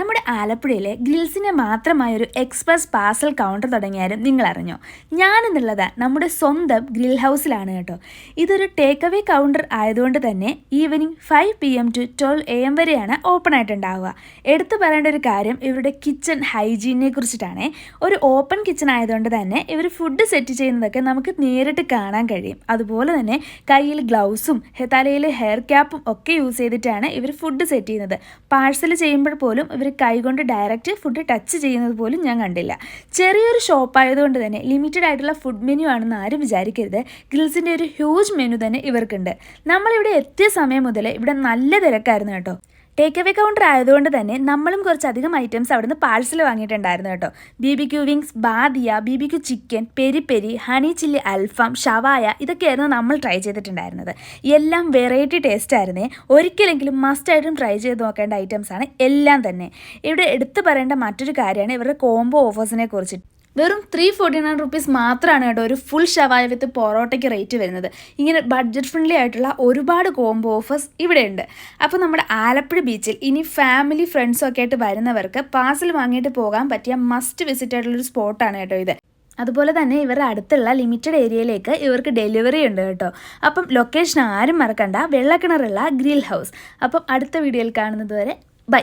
നമ്മുടെ ആലപ്പുഴയിലെ ഗ്രിൽസിന് മാത്രമായ ഒരു എക്സ്പ്രസ് പാർസൽ കൗണ്ടർ തുടങ്ങിയാലും നിങ്ങൾ അറിഞ്ഞോ ഞാനെന്നുള്ളത് നമ്മുടെ സ്വന്തം ഗ്രിൽ ഹൗസിലാണ് കേട്ടോ. ഇതൊരു ടേക്ക് അവേ കൗണ്ടർ ആയതുകൊണ്ട് തന്നെ evening five P M to twelve A M വരെയാണ് ഓപ്പൺ ആയിട്ടുണ്ടാവുക. എടുത്തു പറയേണ്ട ഒരു കാര്യം ഇവരുടെ കിച്ചൺ ഹൈജീനെ കുറിച്ചിട്ടാണ്. ഒരു ഓപ്പൺ കിച്ചൺ ആയതുകൊണ്ട് തന്നെ ഇവർ ഫുഡ് സെറ്റ് ചെയ്യുന്നതൊക്കെ നമുക്ക് നേരിട്ട് കാണാൻ കഴിയും. അതുപോലെ തന്നെ കയ്യിൽ ഗ്ലൗസും തലയിൽ ഹെയർ ക്യാപ്പും ഒക്കെ യൂസ് ചെയ്തിട്ടാണ് ഇവർ ഫുഡ് സെറ്റ് ചെയ്യുന്നത്. പാഴ്സൽ ചെയ്യുമ്പോൾ പോലും ഇവർ കൈകൊണ്ട് ഡയറക്റ്റ് ഫുഡ് ടച്ച് ചെയ്യുന്നത് പോലും ഞാൻ കണ്ടില്ല. ചെറിയൊരു ഷോപ്പ് ആയതുകൊണ്ട് തന്നെ ലിമിറ്റഡ് ആയിട്ടുള്ള ഫുഡ് മെനു ആണെന്ന് ആരും വിചാരിക്കരുത്. ഗ്രിൽസിന്റെ ഒരു ഹ്യൂജ് മെനു തന്നെ ഇവർക്കുണ്ട്. നമ്മളിവിടെ എത്തിയ സമയം മുതൽ ഇവിടെ നല്ല തിരക്കായിരുന്നു കേട്ടോ. ടേക്ക് അവേ കൗണ്ടർ ആയതുകൊണ്ട് തന്നെ നമ്മളും കുറച്ചധികം ഐറ്റംസ് അവിടുന്ന് പാഴ്സൽ വാങ്ങിയിട്ടുണ്ടായിരുന്നു കേട്ടോ. B B Q wings ബാദിയ B B Q chicken peri peri honey chilli അൽഫാം ഷവായ ഇതൊക്കെയായിരുന്നു നമ്മൾ ട്രൈ ചെയ്തിട്ടുണ്ടായിരുന്നത്. എല്ലാം വെറൈറ്റി ടേസ്റ്റ് ആയിരുന്നേ. ഒരിക്കലെങ്കിലും മസ്റ്റായിട്ടും ട്രൈ ചെയ്ത് നോക്കേണ്ട ഐറ്റംസ് ആണ് എല്ലാം തന്നെ. ഇവിടെ എടുത്തു പറയേണ്ട മറ്റൊരു കാര്യമാണ് ഇവരുടെ കോംബോ ഓഫേഴ്സിനെ കുറിച്ച് വെറും ത്രീ ഫോർട്ടി നയൻ റുപ്പീസ് മാത്രമാണ് കേട്ടോ ഒരു ഫുൾ ഷവായ വിത്ത് പൊറോട്ടയ്ക്ക് റേറ്റ് വരുന്നത്. ഇങ്ങനെ ബഡ്ജറ്റ് ഫ്രണ്ട്ലി ആയിട്ടുള്ള ഒരുപാട് കോംബോ ഓഫേഴ്സ് ഇവിടെയുണ്ട്. അപ്പോൾ നമ്മുടെ ആലപ്പുഴ ബീച്ചിൽ ഇനി ഫാമിലി ഫ്രണ്ട്സും ഒക്കെ ആയിട്ട് വരുന്നവർക്ക് പാർസൽ വാങ്ങിയിട്ട് പോകാൻ പറ്റിയ മസ്റ്റ് വിസിറ്റ് ആയിട്ടുള്ളൊരു സ്പോട്ടാണ് കേട്ടോ ഇത്. അതുപോലെ തന്നെ ഇവരുടെ അടുത്തുള്ള ലിമിറ്റഡ് ഏരിയയിലേക്ക് ഇവർക്ക് ഡെലിവറി ഉണ്ട് കേട്ടോ. അപ്പം ലൊക്കേഷൻ ആരും മറക്കണ്ട. വെള്ളക്കിണറുള്ള ഗ്രിൽ ഹൗസ് അപ്പം അടുത്ത വീഡിയോയിൽ കാണുന്നത് വരെ ബൈ